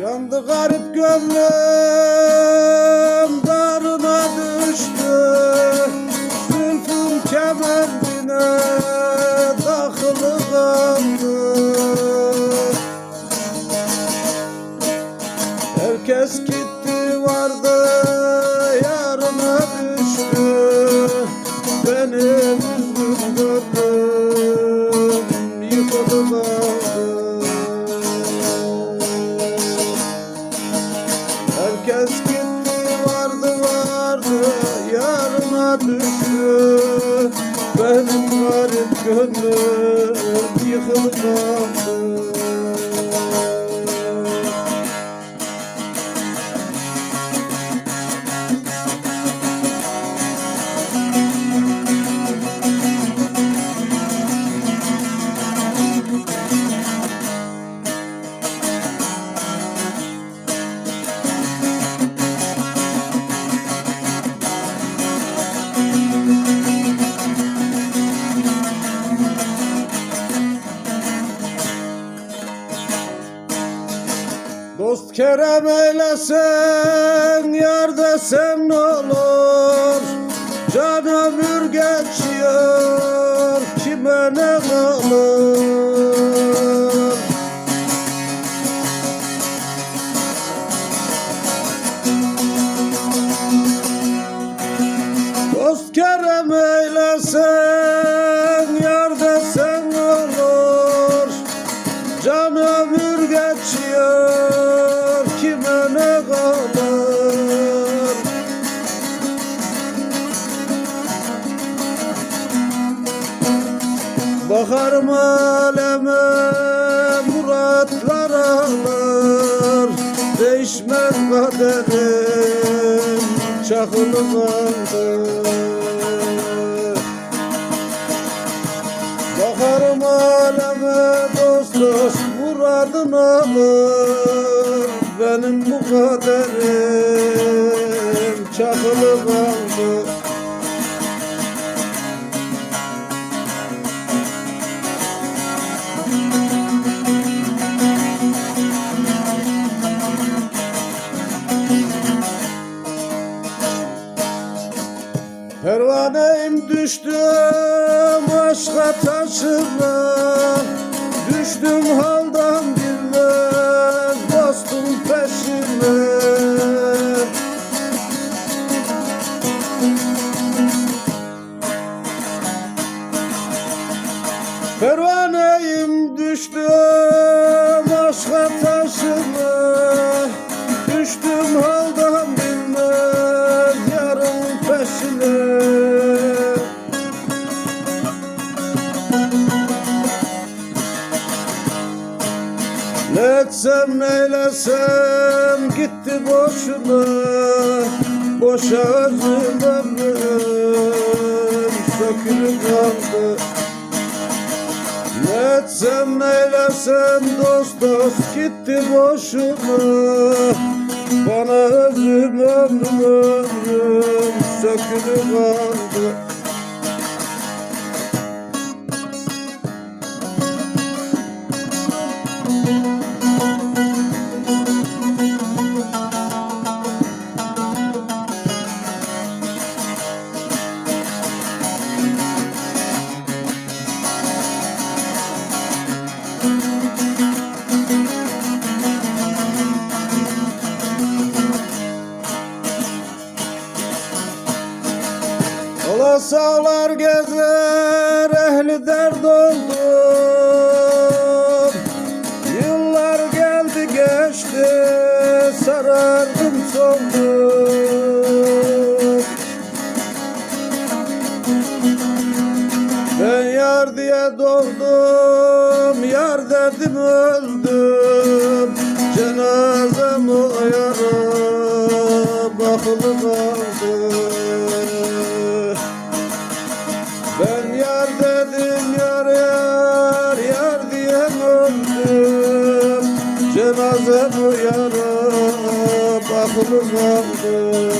Yandı garip gönlüm garip gönlüm yıkıldı kerem eylesen, yar desen olur Bakarım aleme muratlar alır Değişmez kaderim çakılı kaldı Bakarım aleme dost dost muradın alır. Benim bu kaderim çakılı kaldı düştüm aşka taşına Düştüm haldan bilmez dostum peşine. Pervaneyim düştüm aşka taşına Ne etsem neylesem gitti boşuna. Boşa özüm ömrüm kaldı. Ne etsem neylesem dost dost gitti boşuna. Bana özüm ömrüm ömrüm sökülüp kaldı sağlar gezer ehli dert oldum. Yıllar geldi geçti sarardım soldum Ben yar diye doğdum yar dedim öldüm. Cenazem o yara bakılı Cenaze bu yara bakılı kaldı